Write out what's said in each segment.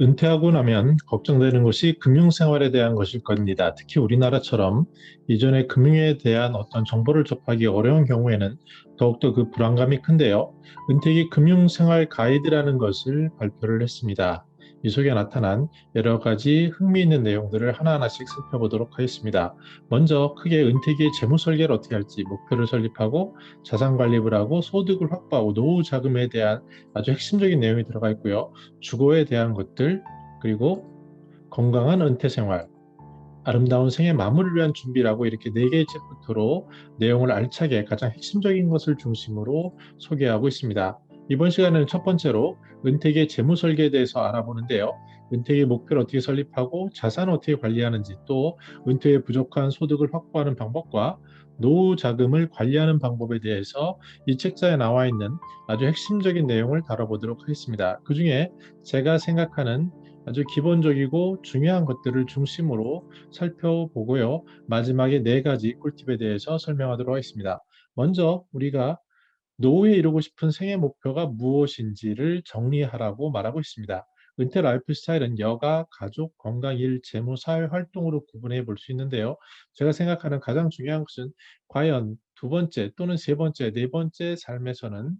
은퇴하고 나면 걱정되는 것이 금융생활에 대한 것일 겁니다. 특히 우리나라처럼 이전에 금융에 대한 어떤 정보를 접하기 어려운 경우에는 더욱더 그 불안감이 큰데요. 은퇴기 금융생활 가이드라는 것을 발표를 했습니다. 이 속에 나타난 여러 가지 흥미있는 내용들을 하나하나씩 살펴보도록 하겠습니다. 먼저 크게 은퇴기의 재무 설계를 어떻게 할지 목표를 설립하고 자산 관리를 하고 소득을 확보하고 노후 자금에 대한 아주 핵심적인 내용이 들어가 있고요. 주거에 대한 것들 그리고 건강한 은퇴 생활 아름다운 생의 마무리를 위한 준비라고 이렇게 네 개의 챕터로 내용을 알차게 가장 핵심적인 것을 중심으로 소개하고 있습니다. 이번 시간에는 첫 번째로 은퇴의 재무 설계에 대해서 알아보는데요. 은퇴의 목표를 어떻게 설립하고 자산을 어떻게 관리하는지 또 은퇴에 부족한 소득을 확보하는 방법과 노후 자금을 관리하는 방법에 대해서 이 책자에 나와 있는 아주 핵심적인 내용을 다뤄보도록 하겠습니다. 그 중에 제가 생각하는 아주 기본적이고 중요한 것들을 중심으로 살펴보고요. 마지막에 네 가지 꿀팁에 대해서 설명하도록 하겠습니다. 먼저 우리가 노후에 이루고 싶은 생애 목표가 무엇인지를 정리하라고 말하고 있습니다. 은퇴 라이프 스타일은 여가, 가족, 건강, 일, 재무, 사회 활동으로 구분해 볼 수 있는데요. 제가 생각하는 가장 중요한 것은 과연 두 번째 또는 세 번째, 네 번째 삶에서는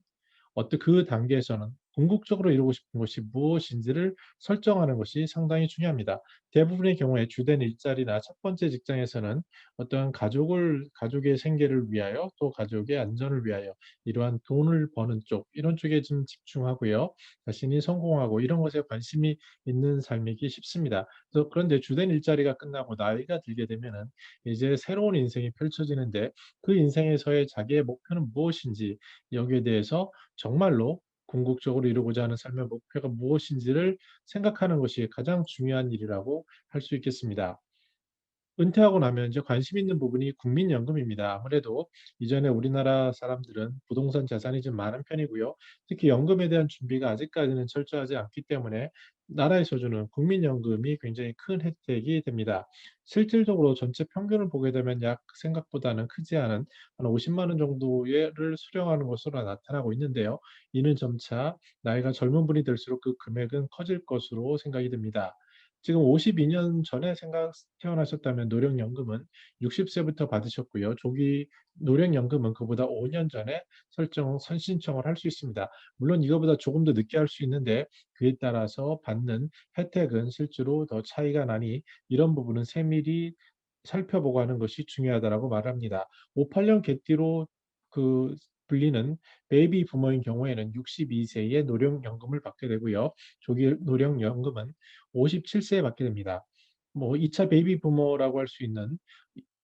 어떤 그 단계에서는 궁극적으로 이루고 싶은 것이 무엇인지를 설정하는 것이 상당히 중요합니다. 대부분의 경우에 주된 일자리나 첫 번째 직장에서는 어떤 가족을 가족의 생계를 위하여 또 가족의 안전을 위하여 이러한 돈을 버는 쪽 이런 쪽에 좀 집중하고요. 자신이 성공하고 이런 것에 관심이 있는 삶이기 쉽습니다. 그런데 주된 일자리가 끝나고 나이가 들게 되면은 이제 새로운 인생이 펼쳐지는데 그 인생에서의 자기의 목표는 무엇인지 여기에 대해서 정말로 궁극적으로 이루고자 하는 삶의 목표가 무엇인지를 생각하는 것이 가장 중요한 일이라고 할 수 있겠습니다. 은퇴하고 나면 이제 관심 있는 부분이 국민연금입니다. 아무래도 이전에 우리나라 사람들은 부동산 자산이 좀 많은 편이고요. 특히 연금에 대한 준비가 아직까지는 철저하지 않기 때문에 나라에서 주는 국민연금이 굉장히 큰 혜택이 됩니다. 실질적으로 전체 평균을 보게 되면 약 생각보다는 크지 않은 한 50만 원 정도를 수령하는 것으로 나타나고 있는데요. 이는 점차 나이가 젊은 분이 될수록 그 금액은 커질 것으로 생각이 됩니다. 지금 52년 전에 생각 태어나셨다면 노령연금은 60세부터 받으셨고요. 조기 노령연금은 그보다 5년 전에 설정 선신청을 할 수 있습니다. 물론 이거보다 조금 더 늦게 할 수 있는데 그에 따라서 받는 혜택은 실제로 더 차이가 나니 이런 부분은 세밀히 살펴보고 하는 것이 중요하다라고 말합니다. 58년 개띠로 그 불리는 베이비 부모인 경우에는 62세에 노령연금을 받게 되고요. 조기 노령연금은 57세에 받게 됩니다. 뭐 2차 베이비 부모라고 할 수 있는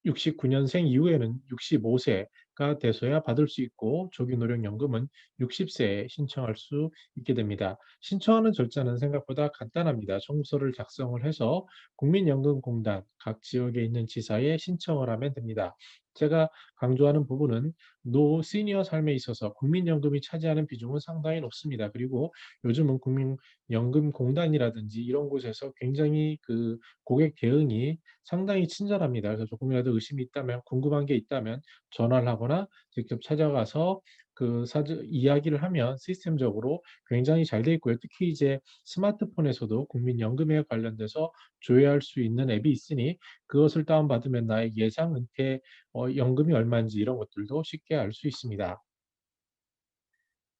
69년생 이후에는 65세가 돼서야 받을 수 있고 조기노령연금은 60세에 신청할 수 있게 됩니다. 신청하는 절차는 생각보다 간단합니다. 청구서를 작성을 해서 국민연금공단 각 지역에 있는 지사에 신청을 하면 됩니다. 제가 강조하는 부분은 노 시니어 삶에 있어서 국민연금이 차지하는 비중은 상당히 높습니다. 그리고 요즘은 국민연금공단이라든지 이런 곳에서 굉장히 그 고객 대응이 상당히 친절합니다. 그래서 조금이라도 의심이 있다면 궁금한 게 있다면 전화를 하거나 직접 찾아가서 그 사주 이야기를 하면 시스템적으로 굉장히 잘 돼 있고요. 특히 이제 스마트폰에서도 국민연금에 관련돼서 조회할 수 있는 앱이 있으니 그것을 다운받으면 나의 예상 은퇴 어, 연금이 얼마인지 이런 것들도 쉽게 알 수 있습니다.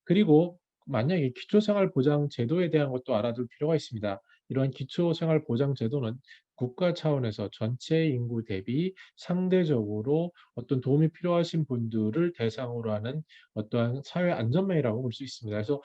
그리고 만약에 기초생활보장 제도에 대한 것도 알아둘 필요가 있습니다. 이러한 기초생활보장 제도는 국가 차원에서 전체 인구 대비 상대적으로 어떤 도움이 필요하신 분들을 대상으로 하는 어떠한 사회 안전망이라고 볼 수 있습니다. 그래서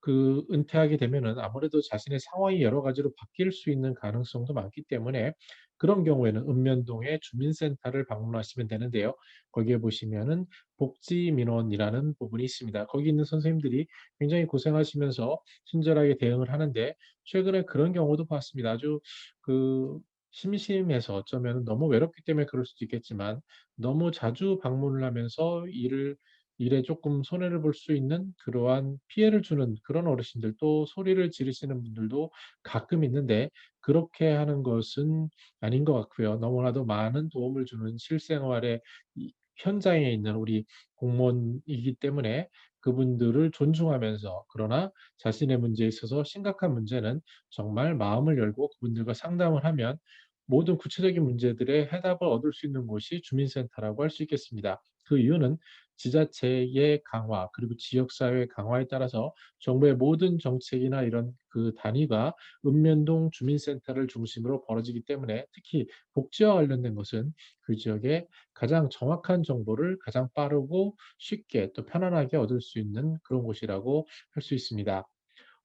그 은퇴하게 되면은 아무래도 자신의 상황이 여러 가지로 바뀔 수 있는 가능성도 많기 때문에 그런 경우에는 읍면동의 주민센터를 방문하시면 되는데요. 거기에 보시면은 복지민원이라는 부분이 있습니다. 거기 있는 선생님들이 굉장히 고생하시면서 친절하게 대응을 하는데 최근에 그런 경우도 봤습니다. 아주 그 심심해서 어쩌면 너무 외롭기 때문에 그럴 수도 있겠지만 너무 자주 방문을 하면서 일을 일에 조금 손해를 볼 수 있는 그러한 피해를 주는 그런 어르신들 또 소리를 지르시는 분들도 가끔 있는데 그렇게 하는 것은 아닌 것 같고요. 너무나도 많은 도움을 주는 실생활의 현장에 있는 우리 공무원이기 때문에 그분들을 존중하면서 그러나 자신의 문제에 있어서 심각한 문제는 정말 마음을 열고 그분들과 상담을 하면 모든 구체적인 문제들의 해답을 얻을 수 있는 곳이 주민센터라고 할 수 있겠습니다. 그 이유는 지자체의 강화 그리고 지역사회 강화에 따라서 정부의 모든 정책이나 이런 그 단위가 읍면동 주민센터를 중심으로 벌어지기 때문에 특히 복지와 관련된 것은 그 지역에 가장 정확한 정보를 가장 빠르고 쉽게 또 편안하게 얻을 수 있는 그런 곳이라고 할 수 있습니다.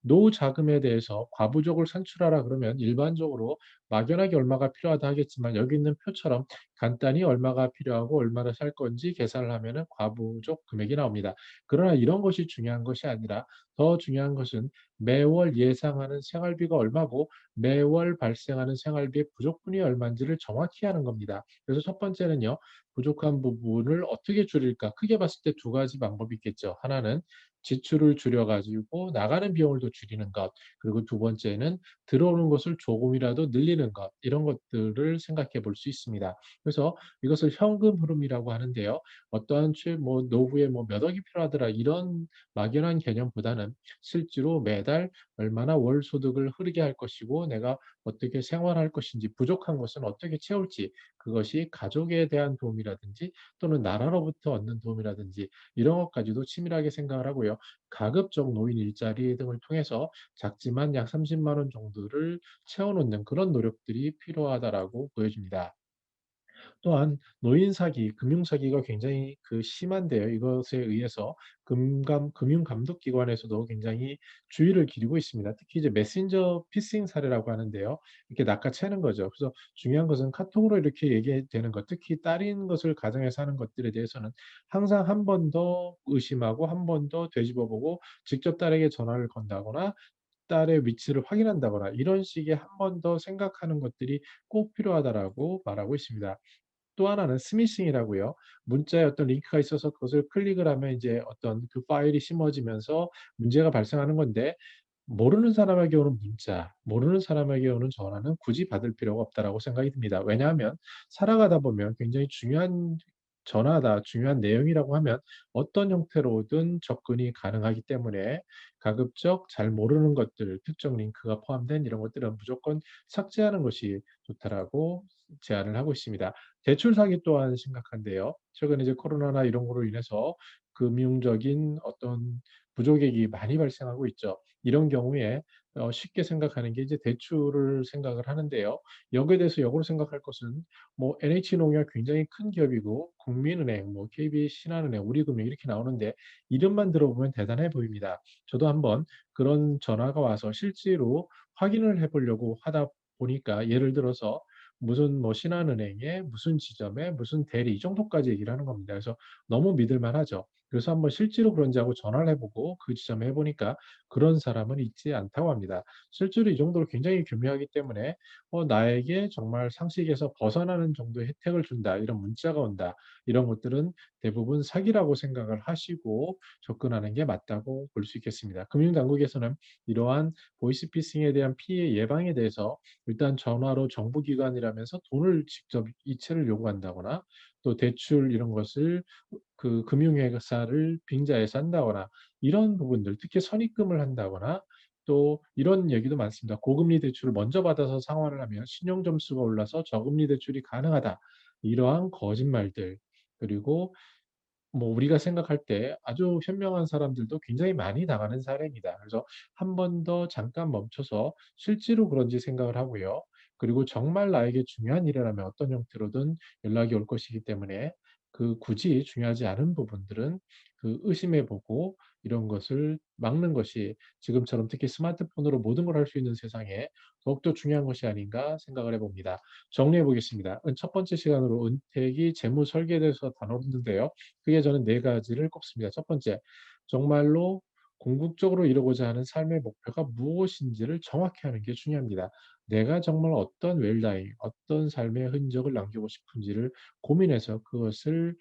노후 자금에 대해서 과부족을 산출하라 그러면 일반적으로 막연하게 얼마가 필요하다 하겠지만 여기 있는 표처럼 간단히 얼마가 필요하고 얼마를 살 건지 계산을 하면은 과부족 금액이 나옵니다. 그러나 이런 것이 중요한 것이 아니라 더 중요한 것은 매월 예상하는 생활비가 얼마고 매월 발생하는 생활비의 부족분이 얼마인지를 정확히 하는 겁니다. 그래서 첫 번째는요. 부족한 부분을 어떻게 줄일까? 크게 봤을 때 두 가지 방법이 있겠죠. 하나는 지출을 줄여 가지고 나가는 비용을 더 줄이는 것. 그리고 두 번째는 들어오는 것을 조금이라도 늘리는 것. 이런 것들을 생각해 볼 수 있습니다. 그래서 이것을 현금 흐름이라고 하는데요. 어떠한 뭐 노후에 뭐 몇 억이 필요하더라 이런 막연한 개념보다는 실제로 매달 얼마나 월 소득을 흐르게 할 것이고 내가 어떻게 생활할 것인지 부족한 것은 어떻게 채울지 그것이 가족에 대한 도움이라든지 또는 나라로부터 얻는 도움이라든지 이런 것까지도 치밀하게 생각을 하고요. 가급적 노인 일자리 등을 통해서 작지만 약 30만 원 정도를 채워 놓는 그런 노력들이 필요하다라고 보여집니다. 또한 노인 사기, 금융 사기가 굉장히 그 심한데요. 이것에 의해서 금감 금융 감독 기관에서도 굉장히 주의를 기울이고 있습니다. 특히 이제 메신저 피싱 사례라고 하는데요. 이렇게 낚아채는 거죠. 그래서 중요한 것은 카톡으로 이렇게 얘기되는 것, 특히 딸인 것을 가정에서 하는 것들에 대해서는 항상 한 번 더 의심하고 한 번 더 되짚어 보고 직접 딸에게 전화를 건다거나 딸의 위치를 확인한다거나 이런 식의 한 번 더 생각하는 것들이 꼭 필요하다라고 말하고 있습니다. 또 하나는 스미싱이라고요. 문자에 어떤 링크가 있어서 그것을 클릭을 하면 이제 어떤 그 파일이 심어지면서 문제가 발생하는 건데 모르는 사람에게 오는 문자, 모르는 사람에게 오는 전화는 굳이 받을 필요가 없다라고 생각이 듭니다. 왜냐하면 살아가다 보면 굉장히 중요한 전화다, 중요한 내용이라고 하면 어떤 형태로든 접근이 가능하기 때문에 가급적 잘 모르는 것들, 특정 링크가 포함된 이런 것들은 무조건 삭제하는 것이 좋다라고 제안을 하고 있습니다. 대출 사기 또한 심각한데요. 최근에 이제 코로나나 이런 거로 인해서 금융적인 어떤 부족액이 많이 발생하고 있죠. 이런 경우에 어 쉽게 생각하는 게 이제 대출을 생각을 하는데요. 여기에 대해서 역으로 생각할 것은 뭐 NH농협 굉장히 큰 기업이고 국민은행, 뭐 KB 신한은행, 우리금융 이렇게 나오는데 이름만 들어보면 대단해 보입니다. 저도 한번 그런 전화가 와서 실제로 확인을 해 보려고 하다 보니까 예를 들어서 무슨 뭐 신한은행에 무슨 지점에 무슨 대리 이 정도까지 얘기를 하는 겁니다. 그래서 너무 믿을 만 하죠. 그래서 한번 실제로 그런지 하고 전화를 해 보고 그 지점에 해 보니까 그런 사람은 있지 않다고 합니다. 실제로 이 정도로 굉장히 교묘하기 때문에 어 나에게 정말 상식에서 벗어나는 정도의 혜택을 준다. 이런 문자가 온다. 이런 것들은 대부분 사기라고 생각을 하시고 접근하는 게 맞다고 볼 수 있겠습니다. 금융당국에서는 이러한 보이스피싱에 대한 피해 예방에 대해서 일단 전화로 정부기관이라면서 돈을 직접 이체를 요구한다거나 또 대출 이런 것을 그 금융회사를 빙자해서 한다거나 이런 부분들 특히 선입금을 한다거나 또 이런 얘기도 많습니다. 고금리 대출을 먼저 받아서 상환을 하면 신용 점수가 올라서 저금리 대출이 가능하다. 이러한 거짓말들 그리고 뭐 우리가 생각할 때 아주 현명한 사람들도 굉장히 많이 당하는 사례입니다. 그래서 한 번 더 잠깐 멈춰서 실제로 그런지 생각을 하고요. 그리고 정말 나에게 중요한 일이라면 어떤 형태로든 연락이 올 것이기 때문에 그 굳이 중요하지 않은 부분들은 그 의심해 보고 이런 것을 막는 것이 지금처럼 특히 스마트폰으로 모든 걸 할 수 있는 세상에 더욱더 중요한 것이 아닌가 생각을 해 봅니다. 정리해 보겠습니다. 첫 번째 시간으로 은퇴기 재무 설계에 대해서 다뤘는데요. 크게 저는 네 가지를 꼽습니다. 첫 번째, 정말로 궁극적으로 이루고자 하는 삶의 목표가 무엇인지를 정확히 하는 게 중요합니다. 내가 정말 어떤 웰다잉, 어떤 삶의 흔적을 남기고 싶은지를 고민해서 그것을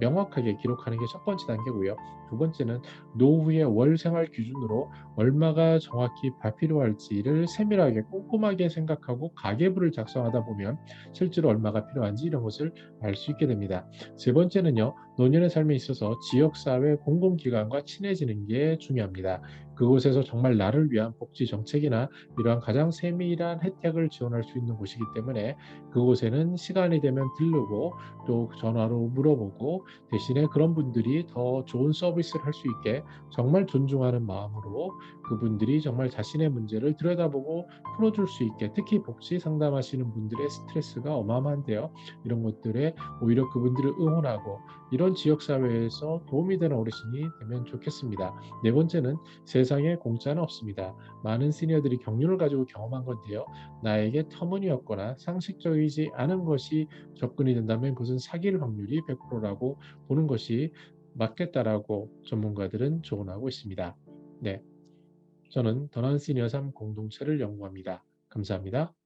명확하게 기록하는 게 첫 번째 단계고요. 두 번째는 노후의 월 생활 기준으로 얼마가 정확히 필요할지를 세밀하게 꼼꼼하게 생각하고 가계부를 작성하다 보면 실제로 얼마가 필요한지 이런 것을 알 수 있게 됩니다. 세 번째는요. 노년의 삶에 있어서 지역사회 공공기관과 친해지는 게 중요합니다. 그곳에서 정말 나를 위한 복지 정책이나 이러한 가장 세밀한 혜택을 지원할 수 있는 곳이기 때문에 그곳에는 시간이 되면 들르고 또 전화로 물어보고 대신에 그런 분들이 더 좋은 서비스를 할 수 있게 정말 존중하는 마음으로 그분들이 정말 자신의 문제를 들여다보고 풀어줄 수 있게 특히 복지 상담하시는 분들의 스트레스가 어마어마한데요. 이런 것들에 오히려 그분들을 응원하고 이런 지역사회에서 도움이 되는 어르신이 되면 좋겠습니다. 네 번째는 세 상에 공짜는 없습니다. 많은 시니어들이 경륜을 가지고 경험한 건데요. 나에게 터무니없거나 상식적이지 않은 것이 접근이 된다면 그것은 사기일 확률이 100%라고 보는 것이 맞겠다라고 전문가들은 조언하고 있습니다. 네. 저는 더난 시니어 삶 공동체를 연구합니다. 감사합니다.